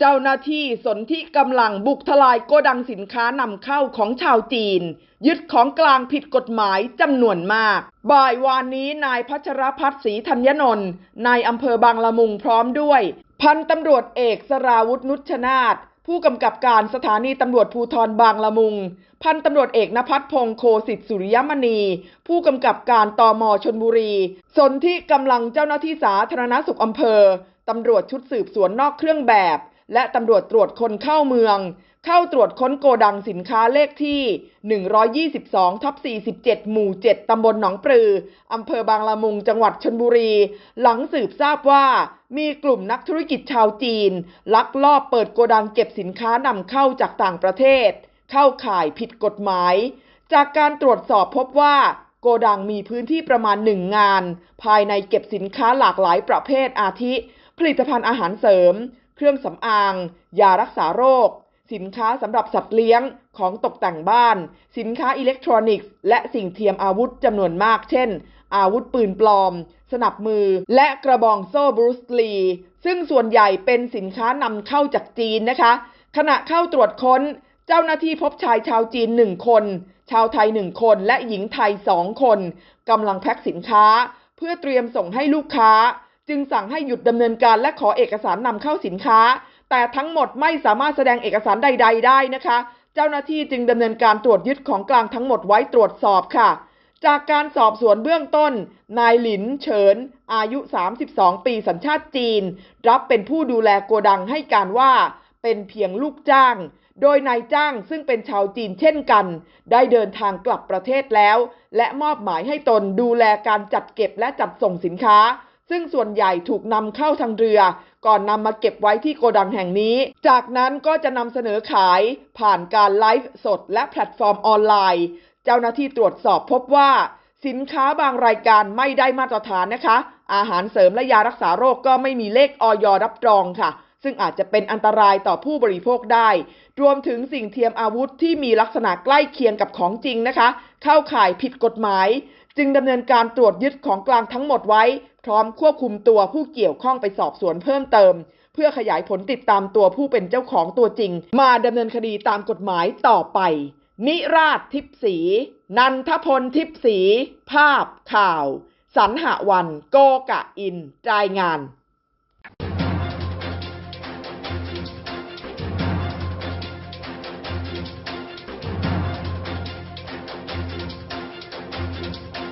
เจ้าหน้าที่สนที่กำลังบุกทลายโกดังสินค้านำเข้าของชาวจีน ยึดของกลางผิดกฎหมายจำนวนมาก บ่ายวานนี้นายพัชรพัฒน์ศรีธัญนนท์นายอำเภอบางละมุงพร้อมด้วย พันตำรวจเอกสราวุธนุชนาธผู้กำกับการสถานีตำรวจภูธรบางละมุง พันตำรวจเอกนภัทรพงศ์โคสิทธิสุริยมณี ผู้กำกับการตมชนบุรี สนที่กำลังเจ้าหน้าที่สาธารณสุขอำเภอ ตำรวจชุดสืบสวนนอกเครื่องแบบ และตำรวจตรวจคนเข้าเมือง เข้าตรวจค้นโกดังสินค้าเลขที่ 122ทับ47 หมู่ 7 ตำบลหนองปลือ อำเภอบางละมุง จังหวัดชนบุรี หลังสืบทราบว่ามีกลุ่มนักธุรกิจชาวจีน ลักลอบเปิดโกดังเก็บสินค้านำเข้าจากต่างประเทศ เข้าข่ายผิดกฎหมาย จากการตรวจสอบพบว่าโกดังมีพื้นที่ประมาณหนึ่งงาน ภายในเก็บสินค้าหลากหลายประเภทอาทิ ผลิตภัณฑ์อาหารเสริม เครื่องสำอางยารักษาโรค สินค้าสำหรับสัตว์เลี้ยงของตกแต่งบ้าน สินค้าอิเล็กทรอนิกส์ และสิ่งเทียมอาวุธจำนวนมาก เช่น อาวุธปืนปลอม สนับมือ และกระบองโซ่บรูสลี ซึ่งส่วนใหญ่เป็นสินค้านำเข้าจากจีนนะคะ ขณะเข้าตรวจค้นเจ้าหน้าที่พบชายชาวจีนหนึ่งคน ชาวไทยหนึ่งคนและหญิงไทยสองคนกำลังแพ็คสินค้า เพื่อเตรียมส่งให้ลูกค้า จึงสั่งให้หยุดดำเนินการและขอเอกสารนำเข้าสินค้า แต่ทั้งหมดไม่สามารถแสดงเอกสารใด ๆ ได้นะคะ เจ้าหน้าที่จึงดำเนินการตรวจยึดของกลางทั้งหมดไว้ตรวจสอบค่ะ จากการสอบสวนเบื้องต้น นายหลินเฉิน อายุ 32 ปีสัญชาติจีน รับเป็นผู้ดูแลโกดังให้การว่าเป็นเพียงลูกจ้าง โดยนายจ้างซึ่งเป็นชาวจีนเช่นกัน ได้เดินทางกลับประเทศแล้ว และมอบหมายให้ตนดูแลการจัดเก็บและจัดส่งสินค้า ซึ่งส่วนใหญ่ถูกนำเข้าทางเรือ ก่อนนำมาเก็บไว้ที่โกดังแห่งนี้ จากนั้นก็จะนำเสนอขายผ่านการไลฟ์สดและแพลตฟอร์มออนไลน์ เจ้าหน้าที่ตรวจสอบพบว่า สินค้าบางรายการไม่ได้มาตรฐานนะคะ อาหารเสริมและยารักษาโรคก็ไม่มีเลขออยรับรองค่ะ ซึ่งอาจจะเป็นอันตรายต่อผู้บริโภคได้ รวมถึงสิ่งเทียมอาวุธที่มีลักษณะใกล้เคียงกับของจริงนะคะ เข้าข่ายผิดกฎหมาย จึงดำเนินการตรวจยึดของกลางทั้งหมดไว้ พร้อมควบคุมตัวผู้เกี่ยวข้องไปสอบสวนเพิ่มเติม เพื่อขยายผลติดตามตัวผู้เป็นเจ้าของตัวจริง มาดำเนินคดีตามกฎหมายต่อไป นิราชทิพสี นันทพลทิพสี ภาพข่าว สรรหวัน โกกะอิน รายงาน